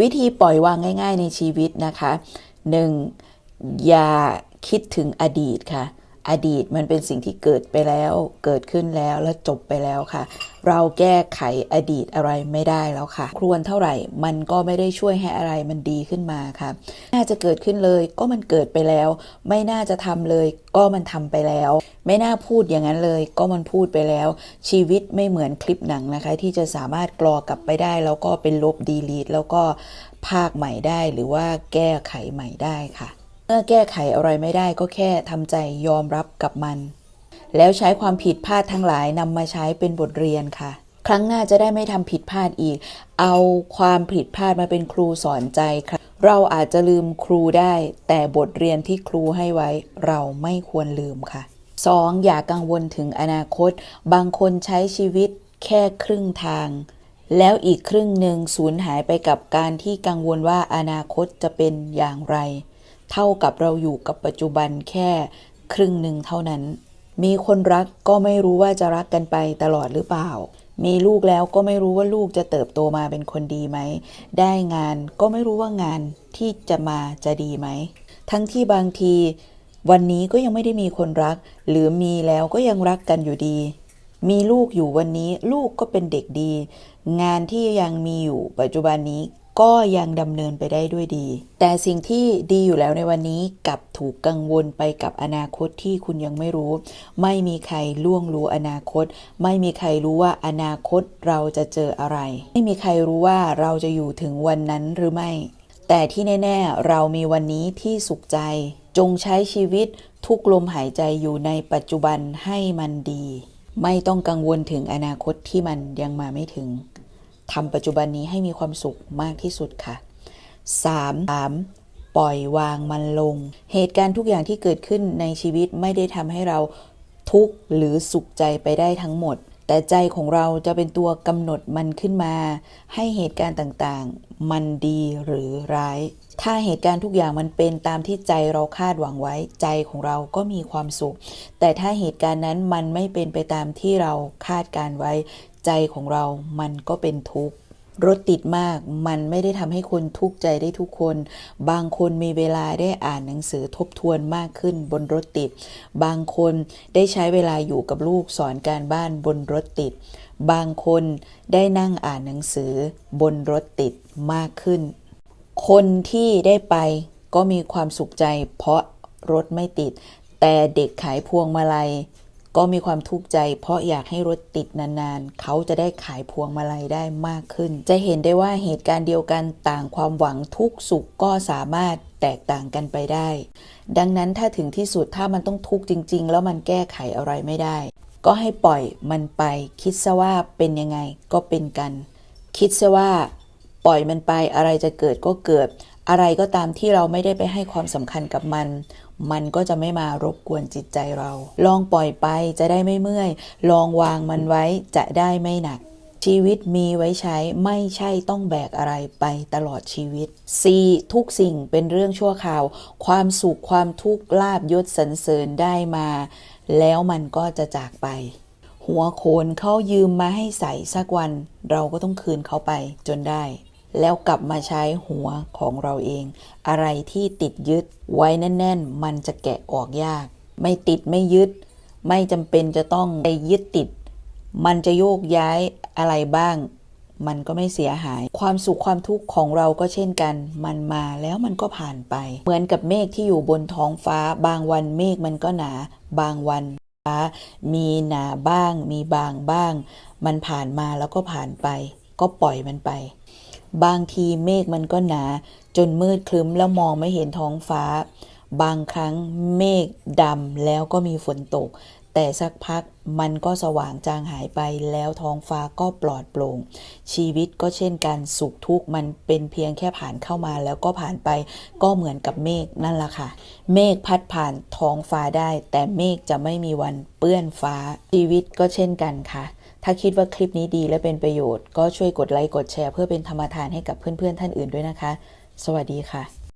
วิธีปล่อยวางง่าย ๆ ในชีวิตนะคะ 1. อย่าคิดถึงอดีตค่ะ อดีตมันเป็นสิ่งที่เกิดไปแล้ว เกิดขึ้นแล้วและจบไปแล้วค่ะ เราแก้ไขอดีตอะไรไม่ได้แล้วค่ะ ครวนเท่าไหร่มันก็ไม่ได้ช่วยให้อะไรมันดีขึ้นมาค่ะ น่าจะเกิดขึ้นเลยก็มันเกิดไปแล้ว ไม่น่าจะทำเลยก็มันทำไปแล้ว ไม่น่าพูดอย่างนั้นเลยก็มันพูดไปแล้ว ชีวิตไม่เหมือนคลิปหนังนะคะ ที่จะสามารถกรอกลับไปได้ แล้วก็เป็นลบดีลีทแล้วก็ภาคใหม่ได้หรือว่าแก้ไขใหม่ได้ค่ะ เมื่อแก้ไขอะไรไม่ได้ก็แค่ทำใจยอมรับกับมัน แล้วใช้ความผิดพลาดทั้งหลายนำมาใช้เป็นบทเรียนค่ะ ครั้งหน้าจะได้ไม่ทำผิดพลาดอีก เอาความผิดพลาดมาเป็นครูสอนใจค่ะ เราอาจจะลืมครูได้ แต่บทเรียนที่ครูให้ไว้ เราไม่ควรลืมค่ะ 2. อย่ากังวลถึงอนาคต บางคนใช้ชีวิตแค่ครึ่งทาง แล้วอีกครึ่งหนึ่งสูญหายไปกับการที่กังวลว่าอนาคตจะเป็นอย่างไร เท่ากับเราอยู่กับปัจจุบันแค่ครึ่งหนึ่งเท่านั้น มีคนรักก็ไม่รู้ว่าจะรักกันไปตลอดหรือเปล่า มีลูกแล้วก็ไม่รู้ว่าลูกจะเติบโตมาเป็นคนดีไหม ได้งานก็ไม่รู้ว่างานที่จะมาจะดีไหม ทั้งที่บางที วันนี้ก็ยังไม่ได้มีคนรัก หรือมีแล้วก็ยังรักกันอยู่ดี มีลูกอยู่วันนี้ลูกก็เป็นเด็กดี งานที่ยังมีอยู่ปัจจุบันนี้ ก็ยังดำเนินไปได้ด้วยดี แต่สิ่งที่ดีอยู่แล้วในวันนี้กับถูกกังวลไปกับอนาคตที่คุณยังไม่รู้ ไม่มีใครล่วงรู้อนาคต ไม่มีใครรู้ว่าอนาคตเราจะเจออะไร ไม่มีใครรู้ว่าเราจะอยู่ถึงวันนั้นหรือไม่ แต่ที่แน่ ๆ เรามีวันนี้ที่สุขใจ จงใช้ชีวิตทุกลมหายใจอยู่ในปัจจุบันให้มันดี ไม่ต้องกังวลถึงอนาคตที่มันยังมาไม่ถึง ทำปัจจุบันนี้ให้มีความสุขมากที่สุดค่ะ 3. 3. ปล่อยวางมันลง เหตุการณ์ทุกอย่างที่เกิดขึ้นในชีวิตไม่ได้ทำให้เราทุกข์หรือสุขใจไปได้ทั้งหมด แต่ใจของเราจะเป็นตัวกำหนดมันขึ้นมา ให้เหตุการณ์ต่างๆ มันดีหรือร้าย ถ้าเหตุการณ์ทุกอย่างมันเป็นตามที่ใจเราคาดหวังไว้ ใจของเราก็มีความสุข แต่ถ้าเหตุการณ์นั้นมันไม่เป็นไปตามที่เราคาดการไว้ ใจของเรามันก็เป็นทุกข์รถติดมากมันไม่ได้ทำให้คนทุกข์ใจได้ทุกคน บางคนมีเวลาได้อ่านหนังสือทบทวนมากขึ้นบนรถติด บางคนได้ใช้เวลาอยู่กับลูกสอนการบ้านบนรถติด บางคนได้นั่งอ่านหนังสือบนรถติดมากขึ้น คนที่ได้ไปก็มีความสุขใจเพราะรถไม่ติด แต่เด็กขายพวงมาลัย ก็มีความทุกข์ใจ เพราะอยากให้รถติดนานๆ เขาจะได้ขายพวงมาลัยได้มากขึ้น จะเห็นได้ว่าเหตุการณ์เดียวกันต่างความหวังทุกสุขก็สามารถแตกต่างกันไปได้ ดังนั้นถ้าถึงที่สุดถ้ามันต้องทุกข์จริง ๆ แล้วมันแก้ไขอะไรไม่ได้ ก็ให้ปล่อยมันไป คิดซะว่าเป็นยังไงก็เป็นกัน คิดซะว่า ปล่อยมันไปอะไรจะเกิดก็เกิด อะไรก็ตามที่เราไม่ได้ไปให้ความสำคัญกับมัน มันก็จะไม่มารบกวนจิตใจเรา ลองปล่อยไปจะได้ไม่เมื่อย ลองวางมันไว้จะได้ไม่หนัก ชีวิตมีไว้ใช้ไม่ใช่ต้องแบกอะไรไปตลอดชีวิต C ทุกสิ่งเป็นเรื่องชั่วคราว ความสุขความทุกข์ลาบยศสรรเสริญได้มา แล้วมันก็จะจากไป หัวโขนเขายืมมาให้ใส่สักวัน เราก็ต้องคืนเขาไปจนได้ แล้วกลับมาใช้หัวของเราเอง อะไรที่ติดยึดไว้แน่น ๆ มันจะแกะออกยาก ไม่ติดไม่ยึด ไม่จำเป็นจะต้องไปยึดติด มันจะโยกย้ายอะไรบ้าง มันก็ไม่เสียหาย ความสุขความทุกข์ของเราก็เช่นกัน มันมาแล้วมันก็ผ่านไป เหมือนกับเมฆที่อยู่บนท้องฟ้า บางวันเมฆมันก็หนา บางวันฟ้ามีหนาบ้าง มีบางบ้าง มันผ่านมาแล้วก็ผ่านไป ก็ปล่อยมันไป บางทีเมฆมันก็หนา จนมืดครึ้มแล้วมองไม่เห็นท้องฟ้า บางครั้งเมฆดำแล้วก็มีฝนตก แต่สักพักมันก็สว่างจางหายไปแล้วท้องฟ้าก็ปลอดโปร่ง ชีวิตก็เช่นกันสุขทุกข์มันเป็นเพียงแค่ผ่านเข้ามาแล้วก็ผ่านไปก็เหมือนกับเมฆนั่นแหละค่ะ เมฆพัดผ่านท้องฟ้าได้ แต่เมฆจะไม่มีวันเปื้อนฟ้าชีวิตก็เช่นกันค่ะ ถ้าคิดว่าคลิปนี้ดีและเป็นประโยชน์ ก็ช่วยกดไลค์กดแชร์เพื่อเป็นธรรมทานให้กับเพื่อนๆท่านอื่นด้วยนะคะ สวัสดีค่ะ